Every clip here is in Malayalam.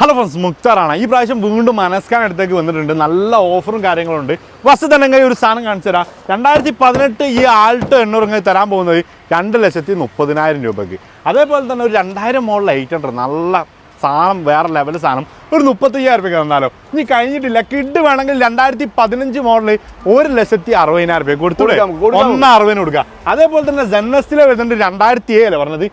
Hello friends മുക്താറാണ്. ഈ പ്രാവശ്യം വീണ്ടും മനസ്കാൻ അടുത്തേക്ക് വന്നിട്ടുണ്ട്. നല്ല ഓഫറും കാര്യങ്ങളും ഉണ്ട് ഫസ്റ്റ് തന്നെ ഒരു സാധനം കാണിച്ചു തരാം. രണ്ടായിരത്തി പതിനെട്ട് ഈ ആൾട്ട് എണ്ണൂറ് തരാൻ പോകുന്നത് രണ്ട് ലക്ഷത്തി മുപ്പതിനായിരം രൂപയ്ക്ക്. അതേപോലെ തന്നെ ഒരു രണ്ടായിരം മോളിൽ എയ്റ്റ് ഹൺഡ്രഡ് നല്ല സാധനം വേറെ ലെവൽ സാധനം. ഒരു മുപ്പത്തയ്യായിരം രൂപയ്ക്ക് തന്നാലോ? ഇനി കഴിഞ്ഞിട്ടില്ല. കിഡ് വേണമെങ്കിൽ രണ്ടായിരത്തി പതിനഞ്ച് മോഡൽ ഒരു ലക്ഷത്തി അറുപതിനായിരം രൂപ കൊടുക്കാം. ഒന്ന് അറുപതിന് കൊടുക്കുക അതേപോലെ തന്നെ ജെന്നസ്റ്റിലെ വരുന്നുണ്ട് രണ്ടായിരത്തി ഏഴ് പറഞ്ഞത്?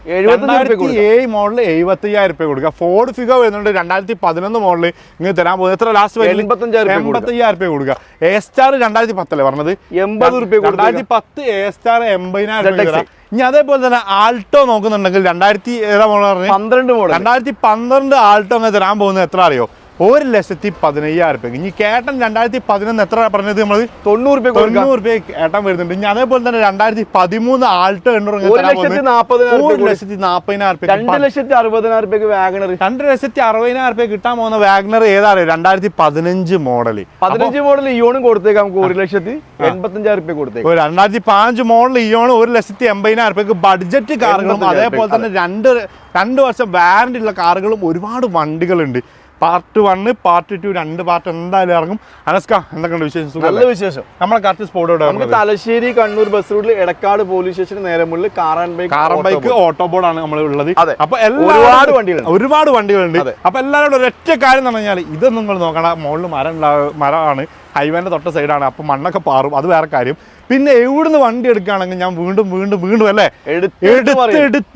കൊടുക്കാം. ഏഴ് മോഡൽ എഴുപത്തയ്യായിരം രൂപ കൊടുക്കുക. ഫോർഡ് ഫിഗോ വരുന്നുണ്ട് രണ്ടായിരത്തി പതിനൊന്ന് മോഡൽ ഇങ്ങനെ തരാൻ പോകുന്നത് എത്ര ലാസ്റ്റ്. എൺപത്തയ്യായിരം രൂപ കൊടുക്കുക. എ സ്റ്റാർ രണ്ടായിരത്തി പത്തല്ലേ പറഞ്ഞത്? എൺപത് രൂപ. രണ്ടായിരത്തി പത്ത് എ സ്റ്റാർ എൺപതിനായിരം രൂപ ഇനി അതേപോലെ തന്നെ ആൾട്ടോ നോക്കുന്നുണ്ടെങ്കിൽ രണ്ടായിരത്തി ഏതാ മോഡൽ പറഞ്ഞു പന്ത്രണ്ട് മോഡൽ രണ്ടായിരത്തി പന്ത്രണ്ട് ആൾട്ടോ അങ്ങനെ തരാൻ പോകുന്നത് എത്ര? അറിയോ ഒരു ലക്ഷത്തി പതിനയ്യായിരം രൂപ ഇനി കേട്ടൻ രണ്ടായിരത്തി പതിനൊന്ന് എത്ര പറഞ്ഞത് നമ്മൾ തൊണ്ണൂറ് രൂപ തൊണ്ണൂറ് രൂപ കേട്ടൻ വരുന്നുണ്ട്. ഇനി അതേപോലെ തന്നെ രണ്ടായിരത്തി പതിമൂന്ന് ആൾട്ടോ എണ്ണൂറ് ഒരു ലക്ഷത്തി നാപ്പതിനായിരം രൂപ രണ്ട് ലക്ഷത്തി അറുപതിനായിരം രൂപയ്ക്ക് വാഗണർ രണ്ട് ലക്ഷത്തി അറുപതിനായിരം രൂപ കിട്ടാൻ പോകുന്ന വാഗ്നർ ഏതാ അറിയോ രണ്ടായിരത്തി പതിനഞ്ച് മോഡൽ പതിനഞ്ച് മോഡൽ ഇയോണും കൊടുത്തേക്കാം നമുക്ക് ഒരു ലക്ഷത്തി എൺപത്തഞ്ചായിരം രൂപ കൊടുത്തേക്കാം. രണ്ടായിരത്തി പതിനഞ്ച് മോഡൽ ഇയോൺ ഒരു ലക്ഷത്തി എൺപതിനായിരം രൂപയ്ക്ക് ബഡ്ജറ്റ് കാറുകളും അതേപോലെ തന്നെ രണ്ട് രണ്ട് വർഷം വാറണ്ടി ഉള്ള കാറുകളും ഒരുപാട് വണ്ടികളുണ്ട്. പാർട്ട് വണ്ണ് പാർട്ട് ടു രണ്ട് പാർട്ട് എന്തായാലും ഇറങ്ങും. അനസ്ക എന്തൊക്കെയുണ്ട് വിശേഷം? നല്ല വിശേഷം. നമ്മളെ കറക്റ്റ് സ്പോട്ട് നമുക്ക് തലശ്ശേരി കണ്ണൂർ ബസ് റൂട്ടിൽ എടക്കാട് പോലീസ് സ്റ്റേഷന് നേരെ മുകളിൽ കാറാൻ ബൈക്ക് ഓട്ടോ ബോർഡ് ആണ് നമ്മൾ ഉള്ളത്. അതെ. അപ്പൊ ഒരുപാട് വണ്ടികൾ. ഒരുപാട് വണ്ടികളുണ്ട്. അപ്പൊ എല്ലാവരോടും ഒരൊറ്റ കാര്യം എന്ന് പറഞ്ഞാൽ ഇതൊന്നും നിങ്ങൾ നോക്കണ മുകളിൽ മരം മരമാണ്. ഹൈവേന്റെ തൊട്ട സൈഡാണ് അപ്പോൾ മണ്ണൊക്കെ പാറും. അത് വേറെ കാര്യം. പിന്നെ എവിടുന്ന് വണ്ടി എടുക്കുകയാണെങ്കിൽ ഞാൻ വീണ്ടും വീണ്ടും വീണ്ടും അല്ലേ? എടുത്ത് എടുത്ത്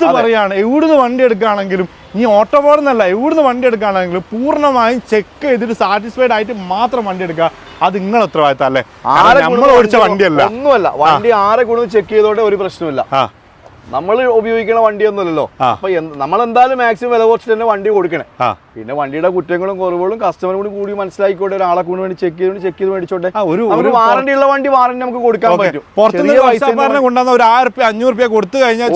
പറയും. പറയാണ്. എവിടുന്ന് വണ്ടി എടുക്കുകയാണെങ്കിലും ഈ ഓട്ടോ ബോർഡ് എന്നല്ല എവിടുന്ന് വണ്ടി എടുക്കുകയാണെങ്കിലും പൂർണമായും ചെക്ക് ചെയ്തിട്ട് സാറ്റിസ്ഫൈഡ് ആയിട്ട് മാത്രം വണ്ടി എടുക്കുക. അത് നിങ്ങൾ ഉത്തരവാദിത്തം അല്ലേ? ആരെ നമ്മൾ ഓടിച്ച വണ്ടിയല്ല. ഒന്നുമല്ല. വണ്ടി ആരെ കൂടുതൽ ചെക്ക് ചെയ്തോട്ടെ ഒരു പ്രശ്നമില്ല ആ. നമ്മൾ ഉപയോഗിക്കുന്ന വണ്ടിയൊന്നുമല്ലല്ലോ. അപ്പൊ നമ്മൾ എന്തായാലും മാക്സിമം വില കുറച്ചിട്ട് തന്നെ വണ്ടി കൊടുക്കണേ. പിന്നെ വണ്ടിയുടെ കുറ്റങ്ങളും കുറവുകളും കസ്റ്റമർ കൂടി കൂടി മനസ്സിലാക്കിക്കോട്ടെ ഒരാളെ കൂടി വേണ്ടി ചെക്ക് ചെയ്ത് ചെക്ക് ചെയ്ത് മേടിച്ചോട്ടെ. ഒരു- വാറണ്ടി ഉള്ള വണ്ടി വാറണ്ടി നമുക്ക് കൊടുക്കാൻ പറ്റും. പുറത്തുനിന്ന് ഒരു പൈസ കൊണ്ടുവന്ന ഒരു ആയിരം റുപ്യ അഞ്ഞൂറ് റുപ്യ കൊടുത്തു കഴിഞ്ഞാൽ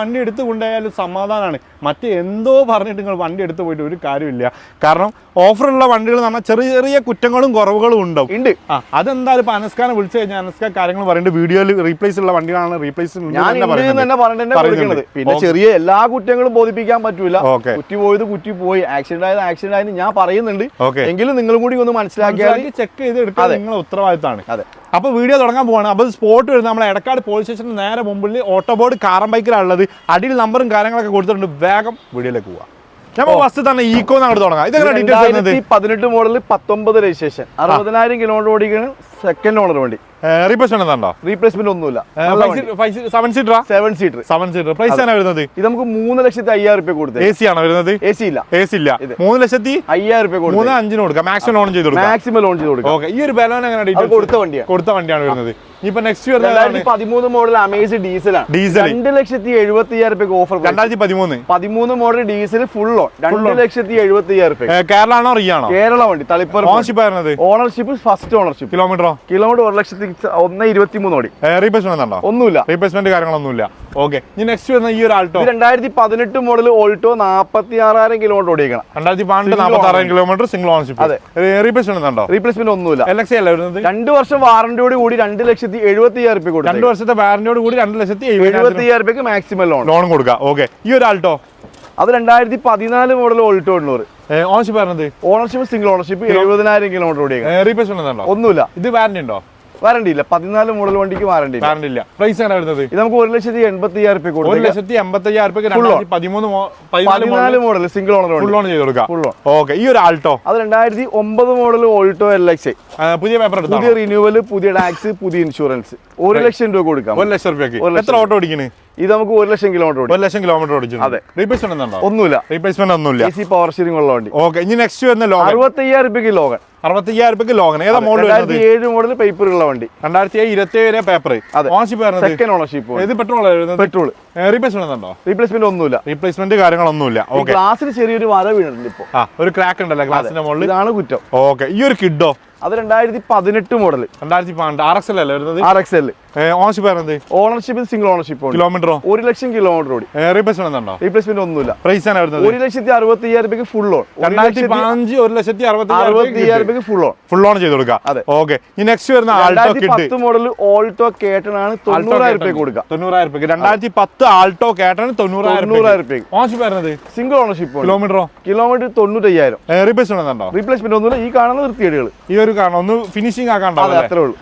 വണ്ടി എടുത്തു കൊണ്ടുപോയാലും സമാധാനമാണ് മറ്റേ എന്തോ പറഞ്ഞിട്ട് നിങ്ങൾ വണ്ടി എടുത്ത് പോയിട്ട് ഒരു കാര്യമില്ല. കാരണം ഓഫറുള്ള വണ്ടികൾ എന്ന് പറഞ്ഞാൽ ചെറിയ ചെറിയ കുറ്റങ്ങളും കുറവുകളും ഉണ്ടാവും. ഉണ്ട്. ആ അതെന്തായാലും ഇപ്പൊ അനസ്കാനെ വിളിച്ചു കഴിഞ്ഞാൽ അനസ്ക കാര്യങ്ങൾ പറയുന്നുണ്ട് വീഡിയോയിൽ റീപ്ലേസ് ഉള്ള വണ്ടികളാണ് റീപ്ലേസ് പിന്നെ ചെറിയ എല്ലാ കുറ്റങ്ങളും ബോധിപ്പിക്കാൻ പറ്റൂല. ഓക്കെ കുറ്റി പോയത് കുറ്റി പോയി ആക്സിഡന്റ് ആയത് ആക്സിഡന്റ് ആയത് ഞാൻ പറയുന്നുണ്ട്. ഓക്കെ എങ്കിലും നിങ്ങളും കൂടി ഒന്ന് മനസ്സിലാക്കിയാൽ ചെക്ക് ചെയ്ത് എടുക്കാൻ നിങ്ങൾ നിങ്ങളെ ഉത്തരവാദിത്തമാണ് അതെ. അപ്പൊ വീഡിയോ തുടങ്ങാൻ പോവാണ്. അപ്പോൾ സ്പോട്ട് വരുന്നത് നമ്മൾ എടക്കാട് പോലീസ് സ്റ്റേഷന് നേരെ മുമ്പിൽ ഓട്ടോ ബോർഡ് കാറും ബൈക്കിലാണുള്ളത് അടിയിൽ നമ്പറും കാര്യങ്ങളൊക്കെ കൊടുത്തിട്ടുണ്ട്. വേഗം വീഡിയോയിലേക്ക് പോവാം. നമ്മൾ തന്നെ ഈക്കോ തുടങ്ങാം. ഇതെങ്ങനെ ഡീറ്റെയിൽസ് പതിനെട്ട് മോഡൽ പത്തൊമ്പത് രജിസ്ട്രേഷൻ അറുപതിനായിരം കിലോമീറ്റർ ഓടിക്കുന്ന സെക്കൻഡ് ഓണർ വണ്ടി. റീപ്ലേസ് ഉണ്ടോ റീപ്ലേസ്മെന്റ് ഒന്നുമില്ല. Seven seater seven seater seven seater price ആണ് വരുന്നത്? ഇത് നമുക്ക് മൂന്ന് ലക്ഷത്തി അയ്യായിരം രൂപ കൊടുത്തേ. എ സി ആണോ വരുന്നത്? എ സി ഇല്ല. എ സി ഇല്ല. മൂന്ന് ലക്ഷത്തി അയ്യായിരം രൂപ മൂന്ന് അഞ്ചിന് കൊടുക്കാം. മാക്സിമം ലോൺ ചെയ്ത് കൊടുക്കാം. മാക്സിമം ലോൺ ചെയ്ത് കൊടുക്കാം. ഓക്കെ ഈ ഒരു ബലോൺ എങ്ങനെ കൊടുത്ത വണ്ടിയാണ്. കൊടുത്ത വണ്ടിയാണ് വരുന്നത്. ഇപ്പൊ നെക്സ്റ്റ് വരുന്നത് പതിമൂന്ന് മോഡൽ അമേസ് ഡീസലാണ് ഡീസൽ രണ്ട് ലക്ഷത്തി എഴുപത്തി അയ്യായിരം രൂപ ഓഫർ രണ്ടായിരത്തി പതിമൂന്ന്. പതിമൂന്ന് മോഡൽ ഡീസൽ ഫുൾ ഓൺ രണ്ട് ലക്ഷത്തി എഴുപത്തി അയ്യായിരം രൂപ കേരള ആണോ റിയാണോ? കേരള വണ്ടി. തളിപ്പറ ഓണർഷിപ്പ് ഓണർഷിപ്പ് ഫസ്റ്റ് ഓണർഷിപ്പ് കിലോമീറ്ററോ കിലോമീറ്റർ ഒരു ലക്ഷത്തി ഒന്ന് ഇരുപത്തി മൂന്ന് ഓടി റീപ്ലേസ്മെന്റ് ഉണ്ടോ? ഒന്നുമില്ല. റീപ്ലേസ്മെന്റ് കാര്യങ്ങളൊന്നുമില്ല. ഓക്കെ ഇനി നെക്സ്റ്റ് വരുന്ന ഈ ഒരു ആൾട്ടോ രണ്ടായിരത്തി പതിനെട്ട് മോഡൽ ഓൾട്ടോ നാപ്പത്തി ആറായിരം കിലോമീറ്റർ ഓടിക്കണം രണ്ടായിരത്തി പന്ത്രണ്ട് നാൽപ്പത്തി ആറായിരം കിലോമീറ്റർ സിംഗിൾ ഓണർഷിപ്പ് അതെ. റീപ്ലേസ്മെന്റ് ഉണ്ടോ? റീപ്ലേസ്മെന്റ് ഒന്നുമില്ല. എൽ എക്സ് അല്ല വരുന്നത്? രണ്ട് വർഷം വാറന്റിയോട് കൂടി രണ്ട് ലക്ഷത്തി എഴുപത്തി അയ്യായിരം രൂപ കൊടുക്കും രണ്ട് വർഷത്തെ വാറന്റിയോട് കൂടി രണ്ട് ലക്ഷത്തി എഴുപത്തി അയ്യായിരം രൂപയ്ക്ക് മാക്സിമം ലോൺ ലോൺ കൊടുക്കുക ഓക്കെ ഈ ഒരു ആൾട്ടോ അത് രണ്ടായിരത്തി പതിനാല് മോഡൽ ഓൾട്ടോ എണ്ണൂറ്. ഓൺഷിപ്പ് പറഞ്ഞത്? ഓണർഷിപ്പ് സിംഗിൾ ഓണർഷിപ്പ് എഴുപതിനായിരം കിലോമീറ്റർ ഓടിയേക്കാം. റീപ്ലേസ്മെന്റ് ഉണ്ടോ ഒന്നുമില്ല. ഇത് വാറന്റി ഉണ്ടോ? വാറണ്ടി ഇല്ല. പതിനാല് മോഡൽ വണ്ടിക്ക് വാറണ്ടി വാറന്റി ഇല്ല. പ്രൈസ് എങ്ങനെ വരുന്നത്? ഇത് നമുക്ക് ഒരു ലക്ഷത്തി എൺപത്തി അയ്യായിരം രൂപ ഒരു ലക്ഷത്തി എൺപത്തി അയ്യായിരം രണ്ടായിരത്തി പതിമൂന്ന് പതിനാല് model single owner full on ചെയ്ത് കൊടുക്കാം. ഫുൾ ഓൺ ഓക്കെ ഈ ഒരു ആൾട്ടോ അത് രണ്ടായിരത്തി ഒമ്പത് മോഡൽ ഓൾട്ടോ എൽ എക്സ് പുതിയ പേപ്പർ പുതിയ റിന്യൂവൽ പുതിയ ടാക്സ് പുതിയ ഇൻഷുറൻസ് ഒരു ലക്ഷം രൂപ കൊടുക്കാം. ഒരു ലക്ഷം രൂപയ്ക്ക്. എത്ര ഓട്ടോ ഓടിക്കണ്? ഇത് നമുക്ക് ഒരു ലക്ഷം കിലോമീറ്റർ ഒരു ലക്ഷം കിലോമീറ്റർ ഓടിച്ചു അതെ. റീപ്ലേസ്മെന്റ് ഉണ്ടോ? ഒന്നുമില്ല. റീപ്ലേസ്മെന്റ് ഒന്നുമില്ല. എ സി പവർ സ്റ്റിയറിംഗ് ഉള്ള വണ്ടി. ഓക്കെ ഇനി നെക്സ്റ്റ് വരുന്ന ലോഗൻ. അറുപത്തി അയ്യായിരം രൂപയ്ക്ക് ലോകൻ അറുപത്തി അയ്യായിരം രൂപയ്ക്ക് ലോഗൻ ഏതാ മോഡൽ ഏഴ് മോഡൽ പേപ്പർ ഉള്ള വണ്ടി. രണ്ടായിരത്തി ഏഴ് ഇരുപത്തി ഏഴ് പേപ്പർ അതെ. ഓൺഷിപ്പ് സെക്കൻഡ് ഓണർഷിപ്പ് ഇത് പെട്രോൾ പെട്രോൾ റീപ്ലേസ്മെന്റ് ഉണ്ടോ? റീപ്ലേസ്മെന്റ് ഒന്നുമില്ല. റീപ്ലേസ്മെന്റ് കാര്യങ്ങളൊന്നുമില്ല. ഓക്കെ ഗ്ലാസ്സിൽ ചെറിയൊരു വര വീണിട്ടുണ്ട് ഇപ്പൊ. ആ ഒരു ക്രാക്ക് ഉണ്ടല്ലോ ഗ്ലാസിന്റെ മുകളിൽ ഇതാണ് കുറ്റം. ഓക്കെ ഈ ഒരു കിഡോ അത് രണ്ടായിരത്തി പതിനെട്ട് മോഡൽ രണ്ടായിരത്തി പന്ത്രണ്ട്. ആർ എക്സ് എൽ അല്ലേ വരുന്നത്? R X L ownership ownership single ownership kilometre കിലോമീറ്ററോ ഒരു ലക്ഷം കിലോമീറ്റർ ഓടി. റീപ്ലേസ്മെന്റ് ഉണ്ടോ? റീപ്ലേസ്മെന്റ് ഒന്നുമില്ല. പ്രൈസ് ആണ് വരുന്നത്. ഒരു ലക്ഷത്തി അറുപത്തി അയ്യായിരം രൂപയ്ക്ക് ഫുൾ ഓൺ രണ്ടായിരത്തി പതിനഞ്ച് ഒരു ലക്ഷത്തി അറുപത്തി അയ്യായിരം രൂപയ്ക്ക് ഫുൾ ഓൺ ഫുൾ ഓൺ ചെയ്ത് കൊടുക്കാം അതെ. ഓക്കെ ഈ നെക്സ്റ്റ് വരുന്ന ആൾട്ടോ പത്ത് മോഡൽ ഓൾട്ടോ കേട്ടനാണ് തൊണ്ണൂറായിരം രൂപയ്ക്ക് കൊടുക്കുക. തൊണ്ണൂറായിരം രൂപയ്ക്ക്. രണ്ടായിരത്തി പത്ത് ആൾട്ടോ കേട്ടാണ് തൊണ്ണൂറായിരം തൊണ്ണൂറായിരം രൂപയ്ക്ക്. വരുന്നത് സിംഗിൾ ഓണർഷിപ്പ് കിലോമീറ്ററോ കിലോമീറ്റർ തൊണ്ണൂറ്റയ്യായിരം. റീപ്ലേസ്മെന്റ് ഉണ്ടോ? റീപ്ലേസ്മെന്റ് ഒന്നുമില്ല. ഈ കാണുന്ന വൃത്തിയേടുകൾ ഈ ഒരു കാണാം. ഒന്ന് ഫിനിഷിംഗ് അതെ അത്രേ ഉള്ളൂ.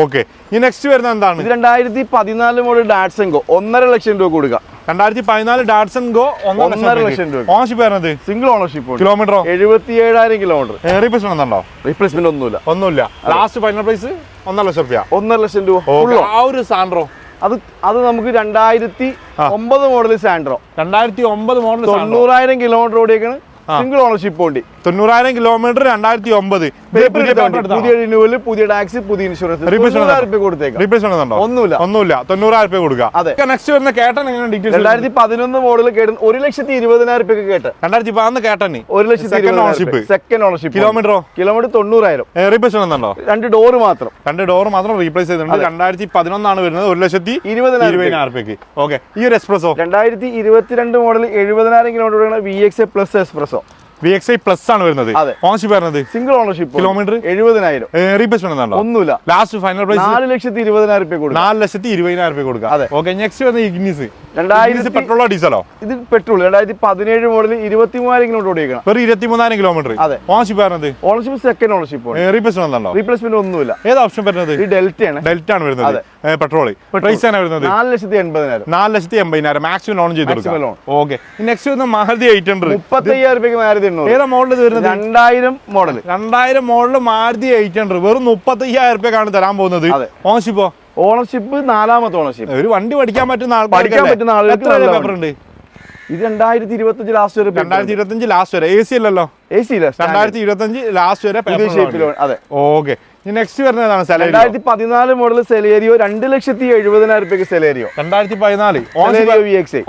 ഓക്കെ ഇനി നെക്സ്റ്റ് വരുന്ന എന്താണ്? ഇത് രണ്ടായിരത്തി പതിനാല് മോഡൽ ഗോ ഒന്നര ലക്ഷം രൂപ കൊടുക്കുക രണ്ടായിരത്തി പതിനാല് ഡാറ്റ്സൺ ഗോ ഒന്നര ലക്ഷം രൂപ. ഓണർഷിപ്പ് വരുന്നത് സിംഗിൾ ഓണർഷിപ്പ് കിലോമീറ്ററോ എഴുപത്തി ഏഴായിരം കിലോമീറ്റർ റീപ്ലേസ്മെന്റ് ഉണ്ടോ റീപ്ലേസ്മെന്റ് ഒന്നുമില്ല. ഒന്നുമില്ല. ലാസ്റ്റ് ഫൈനൽ പ്രൈസ് ഒന്നര ലക്ഷം രൂപ ഒന്നര ലക്ഷം രൂപ ആ ഒരു സാൻഡ്രോ അത് അത് നമുക്ക് രണ്ടായിരത്തി ഒമ്പത് മോഡൽ സാൻഡ്രോ രണ്ടായിരത്തി ഒമ്പത് മോഡൽ തൊണ്ണൂറായിരം കിലോമീറ്റർ ഓടിയേക്കാണ്. സിംഗിൾ ഓണർഷിപ്പ് വണ്ടി തൊണ്ണൂറായിരം കിലോമീറ്റർ രണ്ടായിരത്തി ഒമ്പത് പുതിയ റിന്യൂവൽ പുതിയ ടാക്സ് പുതിയ ഇൻഷുറൻസ് ഉണ്ടോ? ഒന്നുമില്ല. ഒന്നുമില്ല. തൊണ്ണൂറായിരം രൂപ കൊടുക്കുക. അതെ. നെക്സ്റ്റ് വരുന്ന കേട്ടൻ എങ്ങനെ ഡീറ്റെയിൽസ് രണ്ടായിരത്തി പതിനൊന്ന് മോഡൽ കേട്ടൻ ഒരു ലക്ഷത്തി ഇരുപതിനായിരം രൂപ കേട്ട്. രണ്ടായിരത്തി പതിനൊന്ന് കേട്ടന് ഒരു ലക്ഷത്തി ഓണർഷിപ്പ്. സെക്കൻഡ് ഓണർഷിപ്പ് കിലോമീറ്ററോ കിലോമീറ്റർ തൊണ്ണൂറായിരം. റീപ്ലേസ്മെന്റ് ഉണ്ടോ? രണ്ട് ഡോറ് മാത്രം. രണ്ട് ഡോർ മാത്രം റീപ്ലേസ് ചെയ്തിട്ടുണ്ട്. രണ്ടായിരത്തി പതിനൊന്നാണ് വരുന്നത്. ഒരു ലക്ഷത്തി ഇരുപതിനായിരം രൂപ. ഇരുപതിനായിരം രൂപയ്ക്ക് ഓക്കെ ഈ ഒരു എക്സ്പ്രസോ രണ്ടായിരത്തി ഇരുപത്തിരണ്ട് മോഡൽ എഴുപതിനായിരം കിലോമീറ്റർ വി എക്സ് പ്ലസ് എക്സ്പ്രസോ വി എക്സ് ഐ പ്ലസ് ആണ് വരുന്നത്. ഓണർഷിപ്പ് വരുന്നത് സിംഗിൾ ഓണർഷിപ്പ് കിലോമീറ്റർ എഴുപതിനായിരം. റീപ്ലേസ്മെന്റ് ഒന്നുമില്ല. ലാസ്റ്റ് ഫൈനൽ പ്രൈസ് നാല് ലക്ഷത്തി ഇരുപതിനായിരം രൂപ കൊടുക്കും. നാല് ലക്ഷത്തി ഇരുപതിനായിരം രൂപ കൊടുക്കുക അതെ. ഓക്കെ നെക്സ്റ്റ് വരുന്ന ഇഗ്നിസ് രണ്ടായിരത്തി പെട്രോളോ ഡീസലോ ഇത് പെട്രോൾ രണ്ടായിരത്തി പതിനേഴ് മോഡൽ ഇരുപത്തി മൂവായിരം കിലോമീറ്റർ ഓടിക്കണം ഇരുപത്തി മൂന്നായിരം കിലോമീറ്റർ അതെ. ഓണർഷിപ്പ് വരുന്നത് ഓണർഷിപ്പ് സെക്കൻഡ് ഓണർഷിപ്പ് റീപ്ലേസ്മെന്റ് ഉണ്ടോ റീപ്ലേസ്മെന്റ് ഒന്നുമില്ല. ഏത് ഓപ്ഷൻ വരുന്നത്? ഈ ഡെൽറ്റയാണ് ഡെൽറ്റ ആണ് വരുന്നത്. പെട്രോൾ പ്രൈസ് ആണ് വരുന്നത്? നാല് ലക്ഷത്തി എൺപതിനായിരം. നാല് ലക്ഷത്തി എൺപതിനായിരം. മാക്സിമം ലോൺ ചെയ്ത് കൊടുക്കാം. ഓക്കെ നെക്സ്റ്റ് എയ്റ്റ് ഹൺഡ്രഡ് മുപ്പത്തി അയ്യായിരം രൂപയ്ക്ക് മാരുതി എണ്ണൂറ് ഏതാ മോഡൽ ഇത് വരുന്നത്? രണ്ടായിരം മോഡൽ രണ്ടായിരം മോഡൽ മാരുതി എയ്റ്റ് ഹൺഡ്രഡ് വെറും മുപ്പത്തി അയ്യായിരം രൂപയ്ക്കാണ് തരാൻ പോകുന്നത്. ഓണർഷിപ്പോ ഓണർഷിപ്പ് നാലാമത്തെ ഓണർഷിപ്പ് ഒരു വണ്ടി പഠിക്കാൻ പറ്റുന്ന പഠിക്കാൻ പറ്റുന്ന ആളുകൾക്ക് എത്ര പേപ്പർ ഉണ്ട്? ഇത് രണ്ടായിരത്തി ഇരുപത്തി ലാസ്റ്റ് വരെ രണ്ടായിരത്തി ഇരുപത്തി ലാസ്റ്റ് വരെ. എ സി അല്ലല്ലോ? എ സി ഇല്ല രണ്ടായിരത്തി ഇരുപത്തഞ്ച് ലാസ്റ്റ് വരെ അതെ. ഓക്കെ നെക്സ്റ്റ് വരുന്നതാണ് സാലറി രണ്ടായിരത്തി പതിനാല് മോഡൽ സെലേരിയോ രണ്ട് ലക്ഷത്തി എഴുപതിനായിരം രൂപയ്ക്ക് സെലേരിയോ രണ്ടായിരത്തി പതിനാല്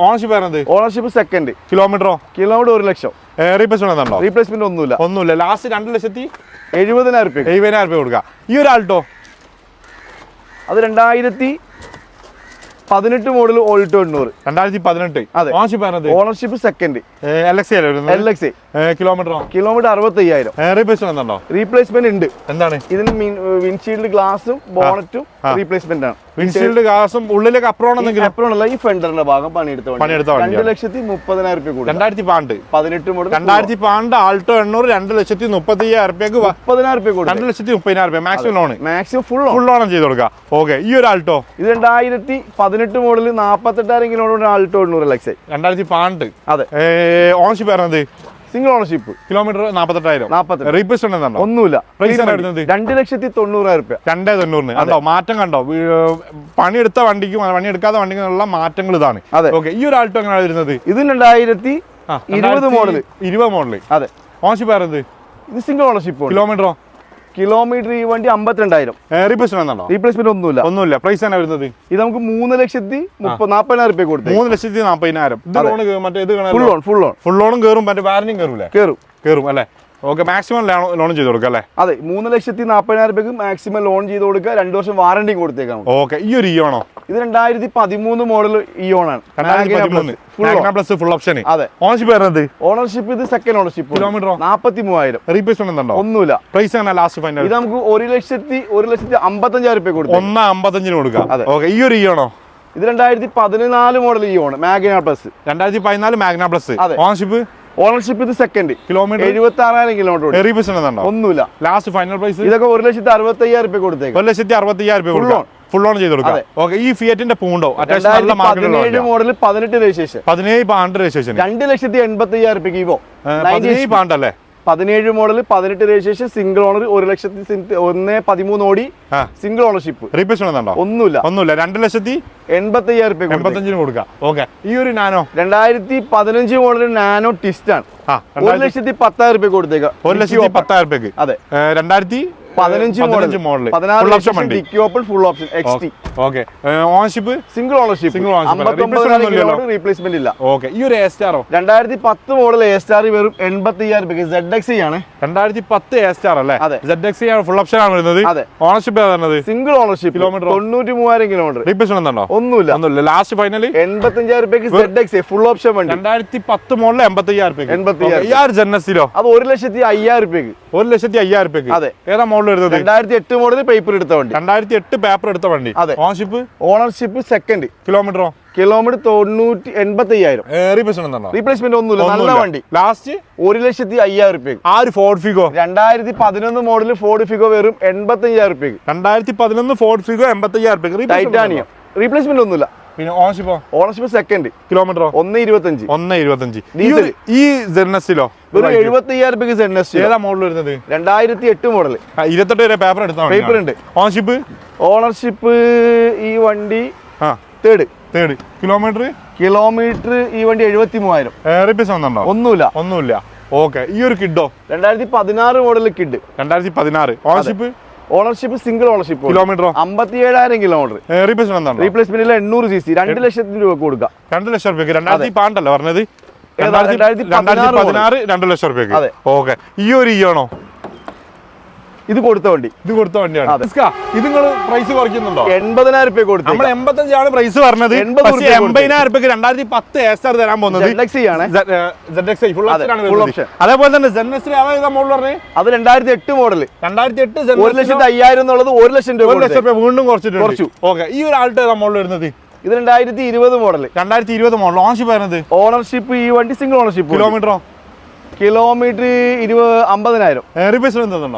ഓണർഷിപ്പ് ഓണർഷിപ്പ് സെക്കൻഡ് കിലോമീറ്ററോ കിലോമീറ്റർ ഒരു ലക്ഷം. റീപ്ലേസ്മെന്റ് ഉണ്ടോ റീപ്ലേസ്മെന്റ് ഒന്നുമില്ല. ഒന്നുമില്ല. ലാസ്റ്റ് രണ്ട് ലക്ഷത്തി എഴുപതിനായിരം രൂപ എഴുപതിനായിരം രൂപ കൊടുക്കുക ഈ ഒരു ആൾട്ടോ? അത് രണ്ടായിരത്തി പതിനെട്ട് മോഡൽ ഓൾട്ടോ എണ്ണൂറ് രണ്ടായിരത്തി പതിനെട്ട്. അതെ. Ownership ownership second L X L X കിലോമീറ്ററോ kilometre അറുപത്തി അയ്യായിരം റീപ്ലേസ്മെന്റ് ഉണ്ടോ റീപ്ലേസ്മെന്റ് ഉണ്ട്. എന്താണ്? ഇതിന് വിൻഷീൽഡ് ഗ്ലാസും ബോണറ്റും റീപ്ലേസ്മെന്റ് ആണ്. വിൻഷീൽഡ് ഗ്ലാസും ഉള്ളിലേക്ക് അപ്രോൺ ഉണ്ടെങ്കിൽ അപ്രോൺ അല്ല ഈ ഫെൻഡറിന്റെ ഭാഗം പണിയെടുത്ത. പണിയെടുത്ത രണ്ട് ലക്ഷത്തി മുപ്പതിനായിരം രൂപ കൂടി രണ്ടായിരത്തി പാണ്ട് പതിനെട്ട് മോഡൽ രണ്ടായിരത്തി പാണ്ട് ആൾട്ടോ എണ്ണൂറ് രണ്ട് ലക്ഷത്തി മുപ്പത്തി അയ്യായിരം രൂപയ്ക്ക് മുപ്പതിനായിരം രൂപ കൂടി രണ്ട് ലക്ഷത്തി മുപ്പതിനായിരം രൂപ maximum loan maximum full full loan ചെയ്ത് കൊടുക്കുക. ഓക്കെ ഈ ഒരു ആൾട്ടോ? ഇത് രണ്ടായിരത്തി പതിനെട്ട് മോഡൽ നാപ്പത്തെട്ടായിരം കിലോമീറ്റർ ആൾട്ടോ എണ്ണൂറ് ലക്ഷ രണ്ടായിരത്തി പാണ്ട്. അതെ. ഓൺഷിപ്പ് ആയിരുന്നത് സിംഗിൾ ഓണർഷിപ്പ് കിലോമീറ്റർ നാപ്പത്തെട്ടായിരം. നാപ്പത്തെട്ട്. റീപ്ലേസ്മെന്റ് ഒന്നുമില്ല. രണ്ട് ലക്ഷത്തി തൊണ്ണൂറായിരം രൂപ രണ്ടേ തൊണ്ണൂറിന്. കണ്ടോ? മാറ്റം കണ്ടോ? പണിയെടുത്ത വണ്ടിക്കും പണിയെടുക്കാത്ത വണ്ടിക്കുള്ള മാറ്റങ്ങൾ ഇതാണ്. അതെ. ഓക്കെ ഈ ഒരു ആൾട്ടോ എങ്ങനെയാണ് വരുന്നത്? ഇത് രണ്ടായിരത്തി ഇരുപത് മോഡൽ ഇരുപത് മോഡൽ അതെ. ഓണർഷിപ്പ് ആയിരുന്നത് ഇത് സിംഗിൾ ഓണർഷിപ്പ് കിലോമീറ്ററോ കിലോമീറ്റർ ഈ വണ്ടി അമ്പത്തിരണ്ടായിരം. റീപ്ലേസ്മെന്റ് റീപ്ലേസ്മെന്റ് ഒന്നുമില്ല. ഒന്നുമില്ല. പ്രൈസ് ആണ് വരുന്നത്? ഇത് നമുക്ക് മൂന്ന് ലക്ഷത്തി നാപ്പതിനായിരം രൂപ കൊടുത്തു മൂന്ന് ലക്ഷത്തി നാൽപ്പതിനായിരം ഇത് loan full on full on full ലോണും കയറും മറ്റേ വാരനും കയറൂലേ കയറും കയറും അല്ലേ? ഓക്കെ മാക്സിമം ലോൺ ചെയ്ത് കൊടുക്കുക അല്ലേ? അതെ മൂന്ന് ലക്ഷത്തി നാൽപ്പതിനായിരം രൂപയ്ക്ക് മാക്സിമം ലോൺ ചെയ്ത് കൊടുക്കുക രണ്ട് വർഷം വാറണ്ടി കൊടുത്തേക്കാം ഓക്കെ ഈ ഒരു ഇയോണോ ഇത് രണ്ടായിരത്തി പതിമൂന്ന് മോഡൽ ഇയോൺ ആണ്. ഫുൾ പ്ലസ് ഫുൾ ഓപ്ഷൻ അതെ. ഓണർഷിപ്പ് വരുന്നത്? ഓണർഷിപ്പ് ഇത് സെക്കൻഡ് ഓണർഷിപ്പ് കിലോമീറ്റർ നാപ്പത്തി മൂവായിരം റീപ്ലേസ്മെന്റ് ഉണ്ടോ? ഒന്നുമില്ല. പ്രൈസ് ആണ് ലാസ്റ്റ് ഫൈനൽ ഇത് നമുക്ക് ഒരു ലക്ഷത്തി ഒരു ലക്ഷത്തി അമ്പത്തഞ്ചായിരം രൂപ കൊടുക്കും ഒന്ന് അമ്പത്തഞ്ചിന് കൊടുക്കാം. അതെ. ഓക്കെ ഈ ഒരു ഇയോണോ ഇത് രണ്ടായിരത്തി പതിനാല് മോഡൽ ഇയോണ് മാഗ്ന പ്ലസ് രണ്ടായിരത്തി പതിനാല് മാഗ്ന പ്ലസ് അതെ. ഓണർഷിപ്പ് ഇത് സെക്കൻഡ് കിലോമീറ്റർ എഴുപത്തി ആറായിരം കിലോമീറ്റർ ഒന്നുമില്ല. ലാസ്റ്റ് ഫൈനൽ പ്രൈസ് ഇതൊക്കെ ഒരു ലക്ഷത്തി അറുപത്തി അയ്യായിരം രൂപ കൊടുത്തേക്ക്. ഒരു ലക്ഷത്തി അറുപത്തി അയ്യായിരം രൂപ കൊടുക്കാം ഫുൾ ഓൺ ചെയ്ത് കൊടുക്കാം. ഓക്കെ ഈ ഫിയറ്റിന്റെ പൂണ്ടോ? പതിനേഴ് മോഡൽ പതിനെട്ട് രജിസ്ട്രേഷൻ പതിനേഴ് പാണ്ട് രജിസ്ട്രേഷൻ രണ്ട് ലക്ഷത്തി എൺപത്തി അയ്യായിരം രൂപ ഇവോ പതിനേഴ് പാണ്ടല്ലേ പതിനേഴ് മോഡൽ പതിനെട്ട് രജിസ്ട്രേഷൻ സിംഗിൾ ഓണർ ഒരു ലക്ഷത്തി ഒന്ന് പതിമൂന്ന് ഓടി സിംഗിൾ ഓണർഷിപ്പ് റീപ്ലേസ്മെന്റ് ഒന്നുമില്ല. ഒന്നുമില്ല. രണ്ട് ലക്ഷത്തി എൺപത്തി അയ്യായിരം രൂപ എൺപത്തഞ്ചിന് കൊടുക്കാം. ഓക്കെ. ഈ ഒരു നാനോ? രണ്ടായിരത്തി പതിനഞ്ച് മോഡൽ നാനോ ടിസ്റ്റ് ആണ്. ഒരു ലക്ഷത്തി പത്തായിരം രൂപ കൊടുത്തേക്കാം. ഒരു ലക്ഷത്തി പത്തായിരം രൂപയ്ക്ക് അതെ. രണ്ടായിരത്തി പതിനഞ്ച് മോഡൽ. പതിനാറ് option full option X T okay. Ownership single ownership single ownership. Kilometre replacement ഇല്ല. ഓക്കെ. ഈ ഒരു എ സ്റ്റാറോ രണ്ടായിരത്തി പത്ത് മോഡൽ എ സ്റ്റാർ വെറും എൺപത്തി അയ്യായിരം രൂപയ്ക്ക് സെഡ് എക്സ് ആണ്. രണ്ടായിരത്തി പത്ത് എ സ്റ്റാർ അല്ലേ. സെഡ് എക്സ് ഫുൾ ഓപ്ഷൻ ആണ് വരുന്നത്. അതെ. ഓണർഷിപ്പ് ഏതാണത് സിംഗിൾ ഓണർഷിപ്പ് ഓ? തൊണ്ണൂറ്റി മൂവായിരം കിലോമീറ്റർ റീപ്ലേസ്മെന്റ് ഉണ്ടോ? ഒന്നുമില്ല. ഒന്നുമില്ല. ലാസ്റ്റ് ഫൈനലി എൺപത്തഞ്ചായിരം രൂപയ്ക്ക് സെഡ് എക്സ് ഫുൾ ഓപ്ഷൻ വണ്ടി. രണ്ടായിരത്തി പത്ത് മോഡൽ എൺപത്തി അയ്യായിരം രൂപയ്ക്ക് 85,000 അയ്യായിരം ജന്നസിലോ അത് ഒരു ലക്ഷത്തി അയ്യായിരം രൂപയ്ക്ക്. ഒരു ലക്ഷത്തി അയ്യായിരം രൂപയ്ക്ക്. അതെ. ഏതാ മോളിൽ വരുന്നത്? രണ്ടായിരത്തി എട്ട് മോഡൽ പേപ്പർ എടുത്ത വണ്ടി. രണ്ടായിരത്തി എട്ട് പേപ്പർ എടുത്ത വണ്ടി. അതെ. ഓണർഷിപ്പ് ഓണർഷിപ്പ് സെക്കൻഡ് കിലോമീറ്ററോ കിലോമീറ്റർ തൊണ്ണൂറ്റി എൺപത്തി അയ്യായിരം റീപ്ലേസ്മെന്റ് ഒന്നുമില്ല. നല്ല വണ്ടി. ലാസ്റ്റ് ഒരു ലക്ഷത്തി അയ്യായിരം റുപ്യക്ക് ആ ഒരു ഫോർഡ് ഫിഗോ രണ്ടായിരത്തി പതിനൊന്ന് മോഡൽ ഫോർഡ് ഫിഗോ വെറും എൺപത്തി അയ്യായിരം റുപ്യക്ക് രണ്ടായിരത്തി പതിനൊന്ന് ഫോർഡ് ഫിഗോ എൺപത്തി അയ്യായിരം രൂപയ്ക്ക് ടൈറ്റാനിയം റീപ്ലേസ്മെന്റ് ഒന്നുമില്ല. പിന്നെ ഓണർഷിപ്പോ ഓണർഷിപ്പ് സെക്കൻഡ് കിലോമീറ്ററോ ഒന്ന് ഇരുപത്തഞ്ച്. ഒന്ന് ഇരുപത്തഞ്ച്. ഈ. ഒരു- ജെർണസിലോ വെറും എഴുപത്തി അയ്യായിരം സെഡ്നസ് ഏതാ മോഡൽ വരുന്നത്? രണ്ടായിരത്തി എട്ട് മോഡൽ ഇരുപത്തെട്ട് വരെ പേപ്പർ എടുത്താൽ പേപ്പർ ഉണ്ട്. ഓണർഷിപ്പ് ഓണർഷിപ്പ് ഈ വണ്ടി ആ. തേർഡ് തേർഡ് കിലോമീറ്റർ കിലോമീറ്റർ ഈ വണ്ടി എഴുപത്തി മൂവായിരം റീപ്ലേസ് ഉണ്ടോ ഒന്നുമില്ല. ഒന്നുമില്ല. ഓക്കെ ഈ ഒരു കിഡോ രണ്ടായിരത്തി പതിനാറ് മോഡൽ കിഡ് രണ്ടായിരത്തി പതിനാറ്. Ownership ownership single ownership kilometre അമ്പത്തി ഏഴായിരം കിലോമീറ്റർ റീപ്ലേസ്മെന്റ് റീപ്ലേസ്മെന്റ് റീപ്ലേസ്മെന്റിൽ എണ്ണൂറ് സി സി രണ്ട് ലക്ഷത്തിന് രൂപ കൊടുക്കാം. രണ്ട് ലക്ഷം രൂപയ്ക്ക്. രണ്ടായിരത്തി പാണ്ടല്ലേ പറഞ്ഞത്? രണ്ടായിരത്തി പതിനാറ് രണ്ട് ലക്ഷം രൂപയ്ക്ക്. ഓക്കെ. ഈ ഒരു ഈ ആണോ? ഇത് കൊടുത്ത വണ്ടി. ഇത് കൊടുത്ത വണ്ടിയാണ്. ഇത് നിങ്ങൾ പ്രൈസ് കുറയ്ക്കുന്നുണ്ടോ? എൺപതിനായിരം രൂപ കൊടുത്തു. നമ്മൾ എൺപത്തഞ്ചാണ് പ്രൈസ് പറഞ്ഞത്. 80 പക്ഷേ ഉറുപ്പിക എൺപതിനായിരം റുപ്യക്ക് രണ്ടായിരത്തി പത്ത് ആർ തരാൻ പോകുന്നത്. അതേപോലെ തന്നെ മോഡൽ അത് രണ്ടായിരത്തി എട്ട് മോഡൽ രണ്ടായിരത്തി എട്ട് ഒരു ലക്ഷത്തി അയ്യായിരം എന്നുള്ളത് ഒരു ലക്ഷം രൂപ ഒരു ലക്ഷം രൂപ വീണ്ടും കുറച്ചിട്ടുണ്ട്. കുറച്ചു. ഓക്കെ ഈ ഒരു ആൾട്ട് ഏതാ മോഡൽ വരുന്നത്? ഇത് രണ്ടായിരത്തി ഇരുപത് മോഡൽ രണ്ടായിരത്തി ഇരുപത് മോഡൽ ഓണർഷിപ്പ് വരുന്നത് ഓണർഷിപ്പ് ഈ വണ്ടി സിംഗിൾ ഓണർഷിപ്പ് കിലോമീറ്ററോ കിലോമീറ്റർ ഇരുപത് അമ്പതിനായിരം.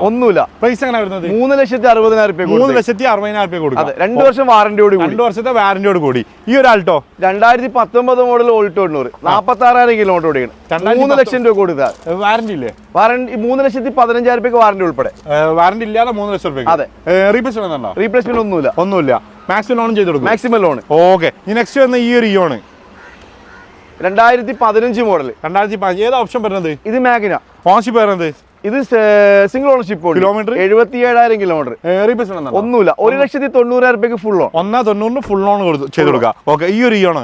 ഒന്നുമില്ല. പ്രൈസ് എങ്ങനെ വരുന്നത്? മൂന്ന് ലക്ഷത്തി അറുപതിനായിരം മൂന്ന് ലക്ഷത്തി അറുപതിനായിരം രൂപ അതെ രണ്ട് വർഷം വാറന്റിയോട് കൂടി. രണ്ട് വർഷത്തെ വാറന്റിയോട് കൂടി. ഈ ഒരു ആൾട്ടോ? രണ്ടായിരത്തി പത്തൊമ്പത് മോഡൽ ഓൾട്ടോ എണ്ണൂറ്. നാപ്പത്തി ആറായിരം കിലോമീറ്റർ ഓടിക്കണം മൂന്ന് ലക്ഷം രൂപ കൊടുത്താൽ വാറന്റി ഇല്ലേ? വാറന്റി മൂന്ന് ലക്ഷത്തി പതിനഞ്ചായിരം രൂപയ്ക്ക് വാറന്റി ഉൾപ്പെടെ. വാറന്റി ഇല്ലാതെ മൂന്ന് ലക്ഷം രൂപ അതെ. റീപ്ലേസ് ഉണ്ടോ റീപ്ലേസ്മെന്റ് ഒന്നുമില്ല. ഒന്നുമില്ല. മാക്സിമം ലോൺ ചെയ്ത് കൊടുക്കും. മാക്സിമം ലോൺ ഓക്കെ നെക്സ്റ്റ് വന്ന ഈ ഒരു ഇയോണ് രണ്ടായിരത്തി പതിനഞ്ച് മോഡൽ രണ്ടായിരത്തി ഏത് ഓപ്ഷൻ വരുന്നത്? ഇത് മാഗിന. ഓൺഷിപ്പ് വരുന്നത്? ഇത് സിംഗിൾ ഓണർഷിപ്പ് കിലോമീറ്റർ എഴുപത്തി ഏഴായിരം കിലോമീറ്റർ ഒന്നുമില്ല. ഒരു ലക്ഷത്തി തൊണ്ണൂറായിരം രൂപയ്ക്ക് ഫുൾ ലോൺ ഒന്നാ തൊണ്ണൂറിന് ഫുൾ ഓൺ ചെയ്ത് കൊടുക്കുക ഓക്കെ ഈ ഒരു ഇയോണ്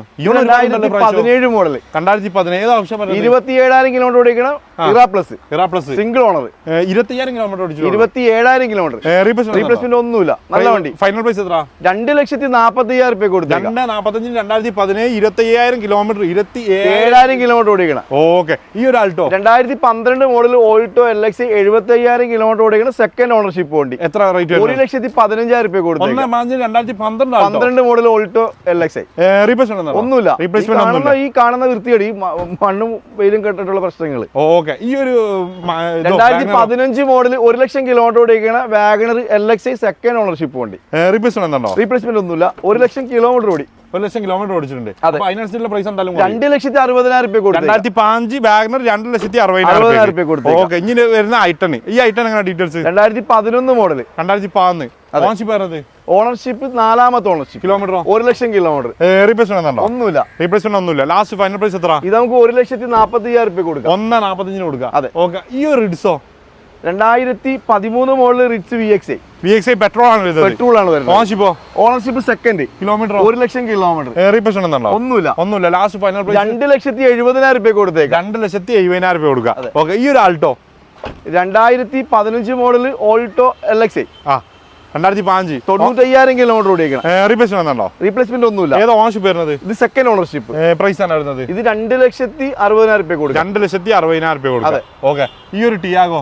പതിനേഴ് മോഡൽ രണ്ടായിരത്തി പതിനേഴ് ഏതാ ഓപ്ഷൻ ഇരുപത്തി ഏഴായിരം കിലോമീറ്റർ ഓടിക്കണം. Era plus. Era plus. Single owner. ഇരുപത്തി അയ്യായിരം കിലോമീറ്റർ ഓടിച്ചു ഇരുപത്തി ഏഴായിരം കിലോമീറ്റർ. റീപ്ലേസ് റീപ്ലേസ്മെന്റ് ഒന്നുമില്ല. നല്ല വണ്ടി. ഫൈനൽ പ്രൈസ് എത്ര രണ്ട് ലക്ഷത്തി നാപ്പത്തി അയ്യായിരം രൂപ കൊടുത്തു രണ്ട് നാപ്പത്തഞ്ചിന് രണ്ടായിരത്തി പതിനേഴ് ഇരുപത്തി അയ്യായിരം കിലോമീറ്റർ ഇരുപത്തി ഏഴ് ഏഴായിരം കിലോമീറ്റർ ഓടിക്കണം. ഓക്കെ. ഈ ഒരു ആൾട്ടോ? രണ്ടായിരത്തി പന്ത്രണ്ട് മോഡൽ ഓൾട്ടോ എൽ എക്സ് എഴുപത്തി അയ്യായിരം കിലോമീറ്റർ ഓടിക്കണം. സെക്കൻഡ് ഓണർഷിപ്പ് വണ്ടി. എത്ര റേറ്റ് ഒരു ലക്ഷത്തി പതിനഞ്ചായിരം രൂപ കൊടുത്തു രണ്ടായിരത്തി പന്ത്രണ്ട് പന്ത്രണ്ട് model Alto L X replace ഉണ്ടോ ഒന്നുമില്ല. റീപ്ലേസ്മെന്റ് ഈ കാണുന്ന വൃത്തിയടി മണ്ണും വെയിലും കെട്ടിട്ടുള്ള പ്രശ്നങ്ങൾ ഓക്കെ. ഈ ഒരു രണ്ടായിരത്തി പതിനഞ്ച് മോഡൽ ഒരു ലക്ഷം kilometre ഓടിക്കണ WagonR L X I second ownership വണ്ടി. റീപ്ലേസ്മെന്റ് റീപ്ലേസ് ഉണ്ടോ? റീപ്ലേസ്മെന്റ് ഒന്നുമില്ല. ഒരു ലക്ഷം കിലോമീറ്റർ ഓടി. ഒരു ലക്ഷം കിലോമീറ്റർ ഓടിച്ചിട്ടുണ്ട്. അതിനനുസരിച്ചുള്ള പ്രൈസ് എന്തായാലും. രണ്ട് ലക്ഷത്തി അറുപതിനായിരം രൂപ കൊടുത്തു. രണ്ടായിരത്തി പാഞ്ച് വാഗ്നർ രണ്ട് ലക്ഷത്തി അറുപതിനായിരം രൂപ കൊടുക്കും ഓക്കെ ഇനി വരുന്ന ഐട്ടൺ ഈ ഐട്ടൺ എങ്ങനെ ഡീറ്റെയിൽസ് രണ്ടായിരത്തി പതിനൊന്ന് മോഡൽ രണ്ടായിരത്തി പാന്ന് ഓൺഷിപ്പ് വരുന്നത് ഓണർഷിപ്പ് നാലാമത്തെ ഓണർഷിപ്പ് കിലോമീറ്ററോ ഒരു ലക്ഷം കിലോമീറ്റർ ഒന്നുമില്ല. റീപ്ലേസ്മെന്റ് ഒന്നുമില്ല. ലാസ്റ്റ് ഫൈനൽ പ്രൈസ് എത്ര ഇത് നമുക്ക് ഒരു ലക്ഷത്തി നാപ്പത്തി അയ്യായിരം രൂപ കൊടുക്കാം. ഒന്ന് നാപ്പത്തഞ്ചിന് കൊടുക്കാം. അതെ. ഓക്കെ. ഈ ഒരു റിഡ്സോ രണ്ടായിരത്തി പതിമൂന്ന് model Ritz V X I V X I petrol ആണ് പെട്രോൾ ആണ് വരുന്നത്. ഓണർഷിപ്പ് ഓണർഷിപ്പ് സെക്കൻഡ് കിലോമീറ്റർ ഒരു ലക്ഷം കിലോമീറ്റർ റീപ്ലേസ്മെന്റ് ഉണ്ടോ ഒന്നുമില്ല. ഒന്നുമില്ല. ലാസ്റ്റ് ഫൈനൽ പ്രൈസ് രണ്ട് ലക്ഷത്തി എഴുപതിനായിരം രൂപ കൊടുത്തേക്ക്. രണ്ട് ലക്ഷത്തി എഴുപതിനായിരം രൂപ കൊടുക്കുക ഓക്കെ. ഈ ഒരു ആൾട്ടോ രണ്ടായിരത്തി പതിനഞ്ച് model Alto L X I ആ. രണ്ടായിരത്തി പാഞ്ച് തൊണ്ണൂറ്റയ്യായിരം കിലോമീറ്റർ ഓടിയേക്കണം. റീപ്ലേസ്മെന്റ് ഉണ്ടോ റീപ്ലേസ്മെന്റ് ഒന്നുമില്ല. ഏതോ ഓണർഷിപ്പ് വരുന്നത്? ഇത് സെക്കൻഡ് ഓണർഷിപ്പ് പ്രൈസ് ആണ് വരുന്നത്. ഇത് രണ്ട് ലക്ഷത്തി അറുപതിനായിരം രൂപ കൊടുക്കും. രണ്ട് ലക്ഷത്തി അറുപതിനായിരം രൂപ കൊടുക്കും. ഓക്കെ. ഈ ഒരു ടിയാഗോ?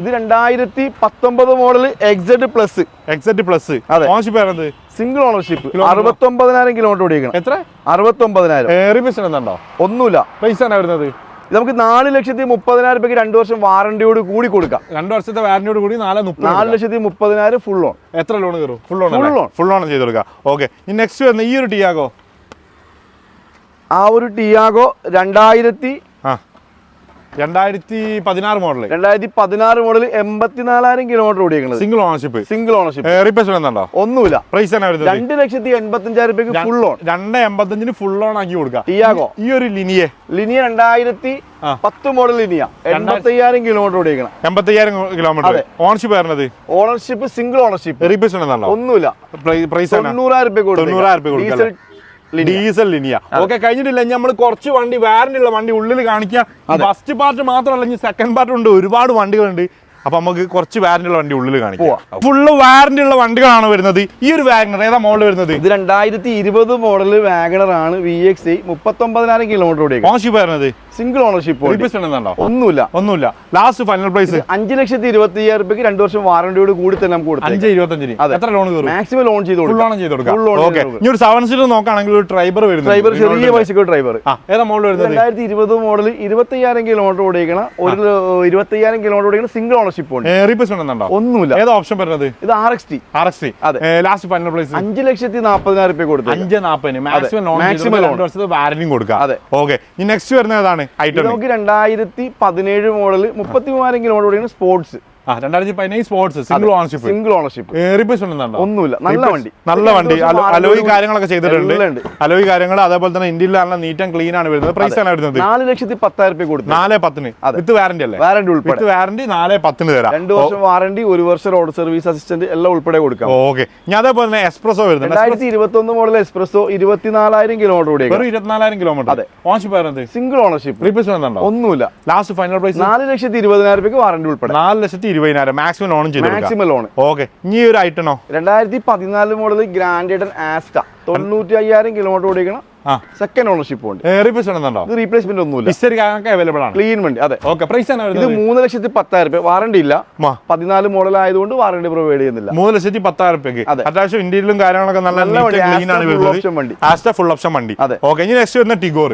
ഇത് രണ്ടായിരത്തി പത്തൊമ്പത് model XZ plus XZ plus അതെ. ഓണർഷിപ്പ് വരുന്നത്? Single ownership Kilometer. അറുപത്തൊമ്പതിനായിരം കിലോമീറ്റർ ഓടിയേക്കണം. എത്ര? അറുപത്തൊമ്പതിനായിരം. റീപ്ലേസ്മെന്റ് ഉണ്ടോ ഒന്നുമില്ല. പ്രൈസ് ആണ് വരുന്നത്? നമുക്ക് നാല് ലക്ഷത്തി മുപ്പതിനായിരം രൂപയ്ക്ക് രണ്ട് വർഷം വാറണ്ടിയോട് കൂടി കൊടുക്കാം. രണ്ട് വർഷത്തെ വാറണ്ടിയോട് കൂടി നാല് നാല് ലക്ഷത്തി മുപ്പതിനായിരം ഫുൾ ഓൺ എത്ര ലോൺ കയറും? Full on full on full loan ചെയ്ത് കൊടുക്കാം. ഓക്കെ ഇനി നെക്സ്റ്റ് വരുന്ന ഈ ഒരു ടിയാഗോ ആ ഒരു ടിയാഗോ രണ്ടായിരത്തി ആ. രണ്ടായിരത്തി പതിനാറ് മോഡൽ രണ്ടായിരത്തി പതിനാറ് മോഡൽ എൺപത്തിനാലായിരം kilometre ഓടിയേക്കുന്നത് single ownership single ownership replace എന്താ ഒന്നുമില്ല. പ്രൈസ് തന്നെ വരുന്നത്. രണ്ട് ലക്ഷത്തി എൺപത്തഞ്ചായിരം രൂപയ്ക്ക് ഫുൾ ഓൺ രണ്ട് എൺപത്തഞ്ചിന് ഫുൾ ഓൺ ആക്കി കൊടുക്കാം ടിയാഗോ. ഈ ഒരു ലിനിയെ. ലിനിയ രണ്ടായിരത്തി. പത്ത് മോഡൽ ലിനിയ. എൺപത്തയ്യായിരം കിലോമീറ്റർ ഓടിയേക്കണം എൺപത്തയ്യായിരം കിലോമീറ്റർ. ഓണർഷിപ്പ് വരുന്നത്? ഓണർഷിപ്പ് സിംഗിൾ ഓണർഷിപ്പ് റീപ്ലേസ് ഒന്നുമില്ല. പ്രൈസ് തൊണ്ണൂറായിരം രൂപ കൊടുക്കാം ഡീസൽ ഡീസൽ ലിനിയ. ഓക്കെ കഴിഞ്ഞിട്ടില്ല. നമ്മൾ കുറച്ച് വണ്ടി വാറന്റി ഉള്ള വണ്ടി ഉള്ളിൽ കാണിക്കുക ഫസ്റ്റ് പാർട്ട് മാത്രമല്ല ഇനി സെക്കൻഡ് പാർട്ട് ഉണ്ട്. ഒരുപാട് വണ്ടികളുണ്ട്. അപ്പൊ നമുക്ക് കുറച്ച് വാറന്റി ഉള്ള വണ്ടി ഉള്ളിൽ കാണിക്കാം. ഫുള്ള് വാറന്റി ഉള്ള വണ്ടികളാണ് വരുന്നത്. ഈ ഒരു വാഗണർ ഏതാ മോഡൽ വരുന്നത്? ഇത് രണ്ടായിരത്തി ഇരുപത് മോഡൽ വാഗണർ ആണ് വി എക്സ് മുപ്പത്തി മുപ്പത്തൊമ്പതിനായിരം കിലോമീറ്റർ ഓടിയത് ഓണർഷിപ്പ് വരുന്നത്. സിംഗിൾ ഓണർഷിപ്പ് ഒന്നുമില്ല. ഒന്നുമില്ല. ലാസ്റ്റ് ഫൈനൽ പ്രൈസ് അഞ്ച് ലക്ഷത്തി ഇരുപത്തി അയ്യായിരം രൂപയ്ക്ക് രണ്ട് വർഷം വാറണ്ടിയോട് കൂടി തന്നെ നമുക്ക് കൊടുത്തേ അഞ്ച് ഇരുപത്തഞ്ചിന്. എത്ര ലോൺ മാക്സിമം ലോൺ ചെയ്ത് കൊടുക്കാം. കൊടുക്കാം. ഇനി ഒരു സെവൻ സീറ്റർ നോക്കുകയാണെങ്കിൽ ഒരു ഡ്രൈവർ വരുന്നത്. ഡ്രൈവർ ചെറിയ പൈസക്ക് ഡ്രൈവർ ആ ഏതാ മോഡൽ വരുന്നത്? രണ്ടായിരത്തി ഇരുപത് മോഡൽ ഇരുപത്തയ്യായിരം കിലോമീറ്റർ ഓടിക്കണം ഒരു ഇരുപത്തയ്യായിരം കിലോമീറ്റർ ഓടിക്കണം സിംഗിൾ ഓണർഷിപ്പ് ഉണ്ട് റീപ്ലേസ് ഉണ്ടെന്നുണ്ടോ ഒന്നുമില്ല. ഏതാ ഓപ്ഷൻ വരുന്നത്? ഇത് R X T R X T അതെ. ലാസ്റ്റ് ഫൈനൽ പ്രൈസ് അഞ്ച് ലക്ഷത്തി നാൽപ്പതിനായിരം രൂപ കൊടുത്തു അഞ്ച് നാൽപ്പതിന് മാക്സിമം ലോൺ മാക്സിമം ലോൺ വാരന്റിയും കൊടുക്കാം. അതെ. ഓക്കെ ഇനി നെക്സ്റ്റ് വരുന്നത് ഏതാണ്? ഐറ്റം നമുക്ക് രണ്ടായിരത്തി പതിനേഴ് മോഡൽ മുപ്പത്തി മൂവായിരം കിലോമീറ്റർ സ്പോർട്സ് രണ്ടായിരത്തി പതിനേഴ് sports single ownership single ownership replace ഉണ്ടെന്നുണ്ടോ ഒന്നുമില്ല. നല്ല വണ്ടി. നല്ല വണ്ടി. അലോയ് കാര്യങ്ങളൊക്കെ ചെയ്തിട്ടുണ്ട്. അലോയി കാര്യങ്ങൾ അതേപോലെ തന്നെ ഇന്ത്യയിൽ നല്ല നീറ്റ് ആൻഡ് ക്ലീൻ ആണ് വരുന്നത്. പ്രൈസ് ആണ് വരുന്നത്. നാല് ലക്ഷത്തി പത്തായിരം രൂപ കൊടുത്തു. നാല് പത്തിന്. വിത്ത് വാറണ്ടി അല്ലേ? വാറണ്ടി ഉൾപ്പെടെ. വിത്ത് വാറണ്ടി നാല് പത്തിന് തരാം. രണ്ട് വർഷം വാറണ്ടി ഒരു വർഷം റോഡ് സർവീസ് അസിസ്റ്റന്റ് എല്ലാം ഉൾപ്പെടെ കൊടുക്കാം. ഓക്കെ. ഞാൻ അതേപോലെ തന്നെ എക്സ്പ്രസോ വരുന്നുണ്ട്. രണ്ടായിരത്തി ഇരുപത്തി ഒന്ന് മോഡൽ എക്സ്പ്രസോ ഇരുപത്തിനാലായിരം കിലോമീറ്റർ ഓടിയേക്കാം. വെറും ഇരുപത്തിനാലായിരം കിലോമീറ്റർ അതെ. വരുന്നത് സിംഗിൾ ഓണർഷിപ്പ് റീപ്ലേസ് വരുന്നുണ്ടോ ഒന്നുമില്ല. ലാസ്റ്റ് ഫൈനൽ പ്രൈസ് നാല് ലക്ഷത്തി ഇരുപതിനായിരം രൂപയ്ക്ക് വാറണ്ടി ഉൾപ്പെടെ. നാല് ലക്ഷത്തി ഇരുപതിനായിരം. മാക്സിമം ലോൺ ചെയ്തു മാക്സിമം ലോൺ ഓക്കെ ഇനി ഒരു ഐറ്റണോ രണ്ടായിരത്തി പതിനാല് മോഡൽ ഗ്രാൻഡ് ആസ്റ്റ തൊണ്ണൂറ്റി അയ്യായിരം കിലോമീറ്റർ ഓടിക്കണം സെക്കൻഡ് ഓണർഷിപ്പ് ഉണ്ട്. റീപ്ലേസ്മെന്റ് ഒന്നുമില്ല. അവൈലബിൾ ആണ്. ക്ലീൻ വണ്ടി അതെ. ഓക്കെ പ്രൈസ് ആണ് ഇത് മൂന്ന് ലക്ഷത്തി പത്തായിരം രൂപ വാറണ്ടി ഇല്ല. പതിനാല് മോഡൽ ആയതുകൊണ്ട് വാറണ്ടി പ്രൊവൈഡ് ചെയ്യുന്നില്ല. മൂന്ന് ലക്ഷത്തി പത്തായിരം രൂപയ്ക്ക് അതെ. അത്യാവശ്യം ഇന്ത്യയിലും കാര്യങ്ങളൊക്കെ നല്ല നല്ല വണ്ടി. ക്ലീൻ ആണ് Astra full വണ്ടി. ആസ്റ്റ ഫുൾ ഓപ്ഷൻ വണ്ടി. അതെ. ഓക്കെ ഇനി നെക്സ്റ്റ് വരുന്ന ടിഗോർ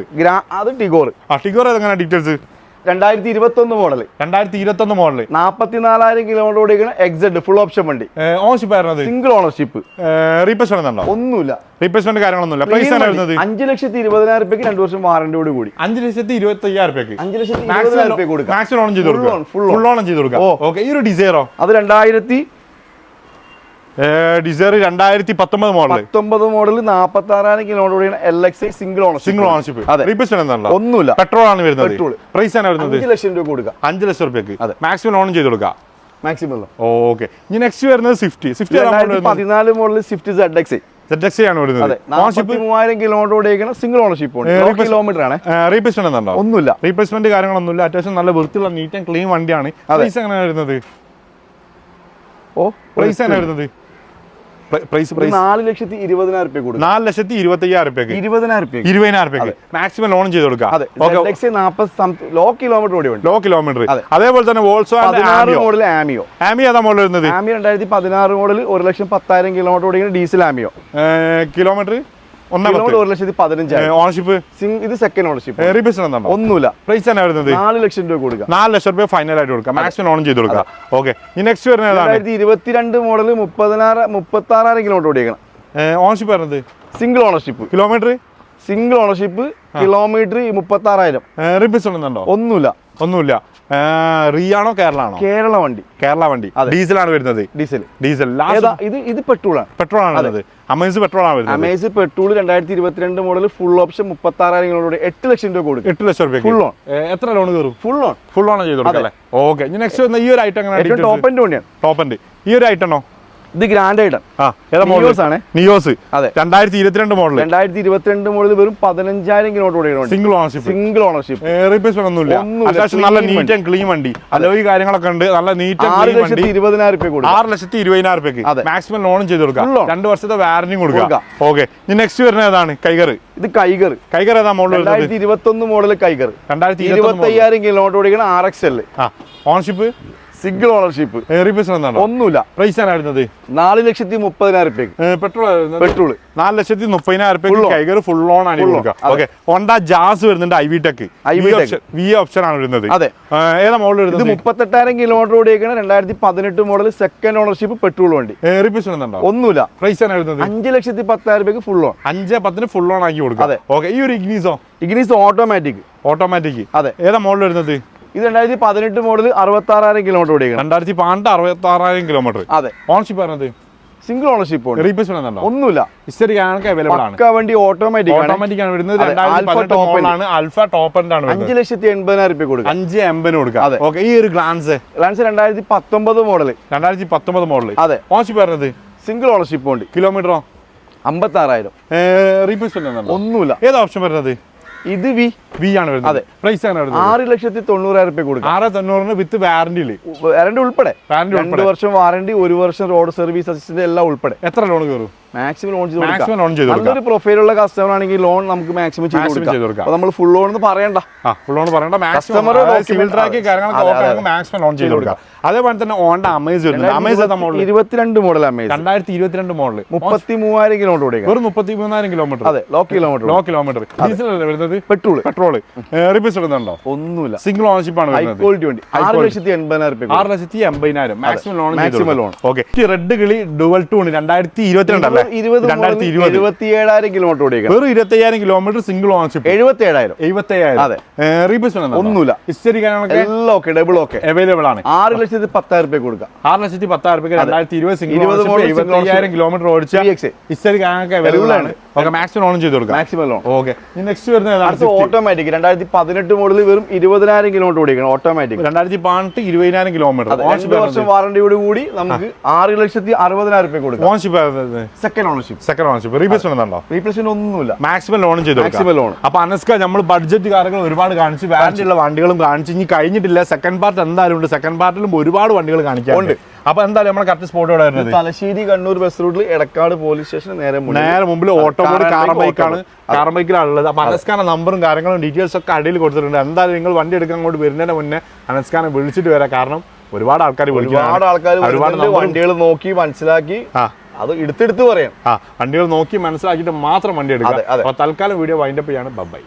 അത് ടിഗോർ ആ ടിഗോർ എങ്ങനെ ഡീറ്റെയിൽസ് രണ്ടായിരത്തി ഇരുപത്തി ഒന്ന് മോഡൽ രണ്ടായിരത്തി ഇരുപത്തൊന്ന് മോഡൽ നാപ്പത്തിനാലായിരം കിലോമീറ്റർ ഓടിക്കുന്ന എക്സെഡ് ഫുൾ ഓപ്ഷൻ വണ്ടി ഓണർഷിപ്പ് ആയിരുന്നത് സിംഗിൾ ഓണർഷിപ്പ് റീപ്ലേസ്മെന്റ് ഉണ്ടോ? ഒന്നുമില്ല. റീപ്ലേസ്മെന്റ് കാര്യങ്ങളൊന്നുമില്ല. പ്രൈസ് വരുന്നത്? അഞ്ച് ലക്ഷത്തി ഇരുപതിനായിരം രൂപയ്ക്ക് രണ്ട് വർഷം വാറന്റിയോട് കൂടി. അഞ്ച് ലക്ഷത്തി ഇരുപത്തി അയ്യായിരം രൂപയ്ക്ക് അഞ്ച് ലക്ഷത്തി ഇരുപതിനായിരം രൂപ കൊടുക്കാം. മാക്സിമം ഓൺ ചെയ്ത് കൊടുക്കുക. കൊടുക്കാം ഫുൾ ഓൺ ചെയ്ത് കൊടുക്കാം ഓ. ഓക്കെ ഈ ഒരു ഡിസൈറോ അത് രണ്ടായിരത്തി ഡിസൈർ രണ്ടായിരത്തി പത്തൊമ്പത് മോഡൽ പത്തൊമ്പത് മോഡൽ നാപ്പത്തി ആറായിരം കിലോമീറ്റർ ഓടിക്കണം L X single ownership single ownership replacement ഒന്നുമില്ല. പെട്രോൾ ആണ് വരുന്നത്. പെട്രോൾ പ്രൈസ് ആണ് വരുന്നത്? അഞ്ച് ലക്ഷം രൂപ കൊടുക്കുക അഞ്ച് ലക്ഷം റുപ്യക്ക് അതെ. മാക്സിമം ഓൺ ചെയ്ത് കൊടുക്കുക മാക്സിമം ഓക്കെ ഇനി നെക്സ്റ്റ് വരുന്നത് സ്വിഫ്റ്റ് സ്വിഫ്റ്റ് പതിനാല് model Swift Z X Z X ആണ് വരുന്നത്. നാൽപ്പത്തി മൂവായിരം കിലോമീറ്റർ ഓടിക്കണം സിംഗിൾ ഓണർഷിപ്പ് കിലോമീറ്റർ ആണ്. റീപ്ലേസ്മെന്റ് ഉണ്ടോ ഒന്നുമില്ല. റീപ്ലേസ്മെന്റ് കാര്യങ്ങളൊന്നുമില്ല. അത്യാവശ്യം നല്ല വൃത്തിയുള്ള നീറ്റ് ആൻഡ് ക്ലീൻ വണ്ടിയാണ്. പ്രൈസ് എങ്ങനെ വരുന്നത്? ഓ പ്രൈസ് എങ്ങനെയാണ് വരുന്നത്? പ്രൈസ് പ്രൈസ് നാല് ലക്ഷത്തി ഇരുപതിനായിരം രൂപ കൊടുക്കും. നാല് ലക്ഷത്തി ഇരുപത്തി അയ്യായിരം റുപ്യക്ക്. ഇരുപതിനായിരം രൂപ ഇരുപതിനായിരം റുപ്യക്ക്. മാക്സിമം ലോൺ ചെയ്ത് കൊടുക്കാം അതെ. ZX ലോ കിലോമീറ്റർ ഓടി ലോ കിലോമീറ്റർ അതേപോലെ തന്നെ പതിനാറ് മോഡൽ ആമിയോ ആമിയോ ഏതാ മോഡൽ വരുന്നത്? ആമിയോ രണ്ടായിരത്തി പതിനാറ് മോഡൽ ഒരു ലക്ഷം പത്തായിരം കിലോമീറ്റർ ഓടിക്കുന്ന ഡീസൽ ആമിയോ കിലോമീറ്റർ ഒരു ലക്ഷത്തി പതിനഞ്ചായിരം. ഓണർഷിപ്പ് ഇത് സെക്കൻഡ് ഓണർഷിപ്പ് റീപ്ലേസ്മെന്റ് ഉണ്ടോ ഒന്നുമില്ല. പ്രൈസ് തന്നെ വരുന്നത് നാല് ലക്ഷം രൂപ കൊടുക്കാം. നാല് ലക്ഷം രൂപ ഫൈനൽ ആയിട്ട് കൊടുക്കാം. മാക്സിമം ഓൺ ചെയ്ത് കൊടുക്കാം. ഓക്കെ ഇനി നെക്സ്റ്റ് വരുന്നത് രണ്ടായിരത്തി ഇരുപത്തിരണ്ട് മോഡൽ മുപ്പതിനാറ് മുപ്പത്തി ആറായിരം കിലോമീറ്റർ ഓടിക്കണം ഓണർഷിപ്പ് വരുന്നത്? Single ownership kilometre single ownership kilometre മുപ്പത്തി ആറായിരം റീപ്ലേസ്മെന്റ് ഉണ്ടോ ഒന്നുമില്ല. ഒന്നുമില്ല. റിയാണോ കേരള ആണോ കേരള വണ്ടി. കേരള വണ്ടി. ഡീസലാണ് വരുന്നത്. ഡീസൽ. ഡീസൽ. ഇത് ഇത് ഇത് പെട്രോളാണ്. പെട്രോൾ ആണ് വരുന്നത്. അമേസ് പെട്രോൾ ആണ് വരുന്നത്. അമേസ് പെട്രോൾ രണ്ടായിരത്തി ഇരുപത്തിരണ്ട് മോഡൽ ഫുൾ ഓപ്ഷൻ മുപ്പത്തി ആറായിരം കിലോമീറ്റർ എട്ട് ലക്ഷം രൂപ കൊടുക്കും. എട്ട് ലക്ഷം രൂപ ഫുൾ ലോൺ എത്ര ലോൺ കയറും? ഫുൾ ഓൺ ഫുൾ ലോൺ ചെയ്ത് കൊടുക്കാം ഓക്കെ. നെക്സ്റ്റ് ഈ ഒരു ഐറ്റം ടോപ്പ് എൻഡ് വണ്ടിയാണ് ടോപ്പ് എൻഡ് ഈ ഒരു ഐറ്റം ആണോ ഇത് ഗ്രാൻഡ് മോഡൽ Nios ആണ്. നിയോസ് അതെ. രണ്ടായിരത്തി ഇരുപത്തിരണ്ട് മോഡൽ രണ്ടായിരത്തി ഇരുപത്തിരണ്ട് മോഡൽ വെറും പതിനഞ്ചായിരം kilometre single ownership single ownership replacement ഒന്നുമില്ല. ഒന്നുമില്ല. അത്യാവശ്യം നല്ല നീറ്റ് ആൻഡ് ക്ലീൻ വണ്ടി. അലോയി കാര്യങ്ങളൊക്കെ ഉണ്ട്. നല്ല നീറ്റ് ആറ് ലക്ഷത്തി ഇരുപതിനായിരം രൂപ കൊടുക്കും. ആറ് ലക്ഷത്തി ഇരുപതിനായിരം രൂപയ്ക്ക്. മാക്സിമം ലോണും ചെയ്ത് കൊടുക്കാം. രണ്ട് വർഷത്തെ വാറന്റിയും കൊടുക്കുക കൊടുക്കാം. ഓക്കെ ഇനി നെക്സ്റ്റ് വരുന്ന ഏതാണ്? കൈകർ ഇത് കൈകർ കൈകർ ഏതാ മോഡൽ രണ്ടായിരത്തി ഇരുപത്തി ഒന്ന് മോഡൽ കൈകർ രണ്ടായിരത്തി ഇരുപത്തി അയ്യായിരം കിലോമീറ്റർ ഓടിക്കണം R X L ownership single ownership. Replacement ഒന്നുമില്ല. പ്രൈസ് ആണ് വരുന്നത്. നാല് ലക്ഷത്തി മുപ്പതിനായിരം രൂപയ്ക്ക് പെട്രോൾ പെട്രോൾ നാല് ലക്ഷത്തി മുപ്പതിനായിരം കൈകർ ഫുൾ ഓൺ ആണ്. ഓക്കെ ഹോണ്ട ജാസ് വരുന്നുണ്ട് I V tech IV Tech. V option ആണ് വരുന്നത്. അതെ. ഏതാ മോഡൽ ഇത് വരുന്നത്? മുപ്പത്തെട്ടായിരം കിലോമീറ്റർ ഓടിയേക്കണ. രണ്ടായിരത്തി പതിനെട്ട് മോഡൽ സെക്കൻഡ് ഓണർഷിപ്പ് പെട്രോൾ വണ്ടി റീപ്ലേസ്മെന്റ് ഒന്നുമില്ല. പ്രൈസ് ആണ് വരുന്നത്. അഞ്ച് ലക്ഷത്തി പത്തായിരം രൂപയ്ക്ക് ഫുൾ ഓൺ അഞ്ച് പത്തിന് ഫുൾ ഓൺ ആക്കി കൊടുക്കും അതെ. ഓക്കെ ഈ ഒരു ഇഗ്നീസോ ഇഗ്നീസ് ഓട്ടോമാറ്റിക് ഓട്ടോമാറ്റിക് അതെ. ഏതാ മോഡൽ വരുന്നത്? ഇത് രണ്ടായിരത്തി പതിനെട്ട് മോഡൽ അറുപത്തി ആറായിരം കിലോമീറ്റർ ഓടിക്കണം രണ്ടായിരത്തി പന്ത്രണ്ട് അറുപത്തി ആറായിരം കിലോമീറ്റർ അതെ ഓൺഷിപ്പ് പറഞ്ഞത് സിംഗിൾ ഓണർഷിപ്പ് റീപ്ലേസ്മെന്റ് ഒന്നുമില്ല. ഹിസ്റ്ററി കാണൊക്കെ അവൈലബിൾ ആണ്. പക്ക വണ്ടി ഓട്ടോമാറ്റിക് ആണ്. വരുന്നത്. ടോപ്പ് ആണ്. അഞ്ച് ലക്ഷത്തി എൺപതിനായിരം രൂപ കൊടുക്കാം അഞ്ച് എൺപതിന് കൊടുക്കുക. അതെ. ഓക്കെ ഈ ഒരു ഗ്ലാൻസ് ഗ്ലാൻസ് രണ്ടായിരത്തി പത്തൊമ്പത് മോഡൽ രണ്ടായിരത്തി പത്തൊമ്പത് മോഡൽ അതെ. ഓണർഷിപ്പ് പറഞ്ഞത് സിംഗിൾ ഓണർഷിപ്പ് ഉണ്ട്. കിലോമീറ്ററോ അമ്പത്തി ആറായിരം റീപ്ലേസ്മെന്റ് ഒന്നുമില്ല. ഏത് ഓപ്ഷൻ വരുന്നത് ഇത് വി വി ആണ് വരുന്നത്. അതെ. പ്രൈസ് ആണ് വരുന്നത്. ആറ് ലക്ഷത്തി തൊണ്ണൂറായിരം രൂപ കൊടുക്കും. ആറ് തൊണ്ണൂറിന് വിത്ത് വാറന്റിയിൽ വാറന്റി ഉൾപ്പെടെ? വാറന്റി രണ്ട് വർഷം വാറന്റി ഒരു വർഷം റോഡ് സർവീസ് അസിസ്റ്റന്റ് എല്ലാം ഉൾപ്പെടെ. എത്ര ലോൺ കയറും മാക്സിമം ലോൺ ചെയ്ത് കൊടുക്കാം ലോൺ ചെയ്ത് നല്ലൊരു പ്രൊഫൈലുള്ള കസ്റ്റമർ ആണെങ്കിൽ ലോൺ നമുക്ക് മാക്സിമം ചെയ്ത് കൊടുക്കാം. നമ്മൾ ഫുൾ ലോൺ എന്ന് പറയണ്ട. ഫുൾ ലോൺ പറയണ്ട. Document- CIBIL track. കാര്യങ്ങളൊക്കെ. മാക്സിമം ലോൺ ചെയ്ത് കൊടുക്കാം. അതേപോലെ തന്നെ ഓണ്ട അമേസ് അമേസ് മോഡൽ ഇരുപത്തിരണ്ട് മോഡൽ അമേസ് രണ്ടായിരത്തി ഇരുപത്തിരണ്ട് മോഡൽ മുപ്പത്തി മൂവായിരം കിലോമീറ്റർ ഓടിക്കാം. വെറും മുപ്പത്തി മൂന്നായിരം കിലോമീറ്റർ അതെ low kilometre low kilometre diesel അല്ലേ വരുന്നത്? പെട്രോൾ പെട്രോൾ റിപ്പീസ് ഇടുന്നുണ്ടോ ഒന്നുമില്ല. സിംഗിൾ ഓണർഷിപ്പ് ആണ് ഹൈ ക്വാളിറ്റി വണ്ടി. ആറ്. ലക്ഷത്തി എൺപതിനായിരം ആറ് ലക്ഷത്തി എൺപതിനായിരം. Maximum loan maximum loan okay red കിളി ഡുവൽ ടൂൺ രണ്ടായിരത്തി ഇരുപത്തിരണ്ട് അല്ലേ? ഇരുപത് രണ്ടായിരത്തി ഇരുപത്. എഴുപത്തി ഏഴായിരം കിലോമീറ്റർ ഓടിക്കാം വെറും ഇരുപത്തയ്യായിരം കിലോമീറ്റർ സിംഗിൾ ഓണർഷിപ്പ് എഴുപത്തിയേഴായിരം. ഏഴായിരം അതെ. റീപീസ് ഒന്നുമില്ല. ഹിസ്റ്ററി കാര്യങ്ങളൊക്കെ എല്ലാം ഓക്കെ ഡബിൾ ഓക്കെ അവൈലബിൾ ആണ്. ആറ് ലക്ഷത്തി പത്തായിരം രൂപ കൊടുക്കാം. ആറ് ലക്ഷത്തി പത്തായിരം രൂപ രണ്ടായിരത്തി ഇരുപത് സിംഗിൾ ഇരുപത് model single എഴുപത്തി കിലോമീറ്റർ ഓടിച്ച. ഹിസ്റ്ററി കാര്യങ്ങളൊക്കെ അവൈലബിൾ ആണ്. ഓക്കെ മാക്സിമം ലോൺ ചെയ്ത് കൊടുക്കാം. Maximum loan okay. നെക്സ്റ്റ് വരുന്നത് ഓട്ടോമാറ്റിക് രണ്ടായിരത്തി പതിനെട്ട് മോഡൽ വെറും ഇരുപതിനായിരം കിലോമീറ്റർ ഓടിക്കണം ഓട്ടോമാറ്റിക് രണ്ടായിരത്തി പതിനെട്ട് ഇരുപതിനായിരം കിലോമീറ്റർ വർഷം വാറണ്ടിയോട് കൂടി നമുക്ക് ആറ് ലക്ഷത്തി അറുപതിനായിരം രൂപ കൊടുക്കാം. Ownership second ownership second ownership replacement ഉണ്ടോ റീപ്ലേസ്മെന്റ് ഒന്നുമില്ല. മാക്സിമം ലോൺ ചെയ്തു മാക്സിമം ലോൺ അപ്പൊ അനസ്ക നമ്മൾ ബഡ്ജറ്റ് കാര്യങ്ങൾ ഒരുപാട് കാണിച്ച് വാറന്റി ഉള്ള വണ്ടികളും കാണിച്ച് ഇനി കഴിഞ്ഞിട്ടില്ല. സെക്കൻഡ് പാർട്ട് എന്തായാലും ഉണ്ട്. സെക്കൻഡ് പാർട്ടിലും ഒരുപാട് വണ്ടികൾ കാണിക്കാറുണ്ട് അപ്പൊ എന്തായാലും നമ്മൾ കറക്റ്റ് സ്പോട്ട് ഇവിടെ വരുന്നത്? തലശ്ശേരി കണ്ണൂർ ബസ് റൂട്ടിൽ എടക്കാട് പോലീസ് സ്റ്റേഷൻ നേരെ. നേരെ മുമ്പിൽ ഓട്ടോ Car and കാർ ബൈക്കാണ് കാർ ബൈക്കിലാണ് ഉള്ളത് അപ്പൊ അനസ്കാന നമ്പറും കാര്യങ്ങളും ഡീറ്റെയിൽസ് ഒക്കെ അടിയിൽ കൊടുത്തിട്ടുണ്ട്. എന്തായാലും നിങ്ങൾ വണ്ടി എടുക്കാൻ അങ്ങോട്ട് വരുന്നതിന് മുന്നേ അനസ്കാനെ വിളിച്ചിട്ട് വരാം. കാരണം ഒരുപാട് ആൾക്കാർ ഒരുപാട് ആൾക്കാർ ഒരുപാട് വണ്ടികൾ നോക്കി മനസ്സിലാക്കി. അത് എടുത്തെടുത്ത് പറയാം. ആ വണ്ടികൾ നോക്കി മനസ്സിലാക്കിയിട്ട് മാത്രം വണ്ടി. അപ്പൊ തൽക്കാലം വീഡിയോ വൈൻഡപ്പ് ചെയ്യാണ്. ബൈ